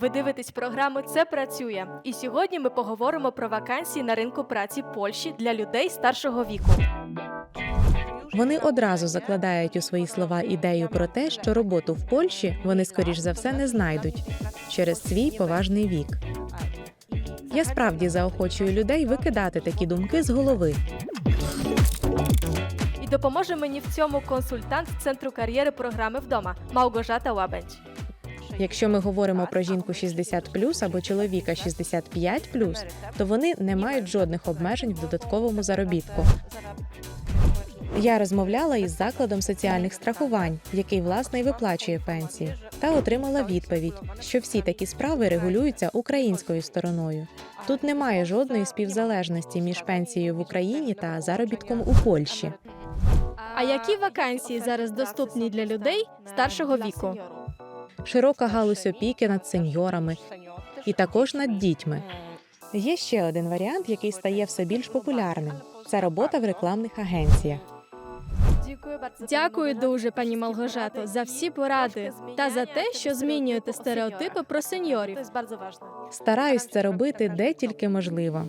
Ви дивитесь програму Це працює. І сьогодні ми поговоримо про вакансії на ринку праці Польщі для людей старшого віку. Вони одразу закладають у свої слова ідею про те, що роботу в Польщі вони скоріш за все не знайдуть через свій поважний вік. Я справді заохочую людей викидати такі думки з голови. І допоможе мені в цьому консультант центру кар'єри програми вдома Мałgorzata Łabędź. Якщо ми говоримо про жінку 60 або чоловіка 65 то вони не мають жодних обмежень в додатковому заробітку. Я розмовляла із закладом соціальних страхувань, який власне й виплачує пенсії, та отримала відповідь, що всі такі справи регулюються українською стороною. Тут немає жодної співзалежності між пенсією в Україні та заробітком у Польщі. А які вакансії зараз доступні для людей старшого віку? Широка галузь опіки над сеньорами і також над дітьми. Є ще один варіант, який стає все більш популярним: це робота в рекламних агенціях. Дякую дуже, пані Малгожато, за всі поради та за те, що змінюєте стереотипи про сеньорів. Стараюсь це робити де тільки можливо.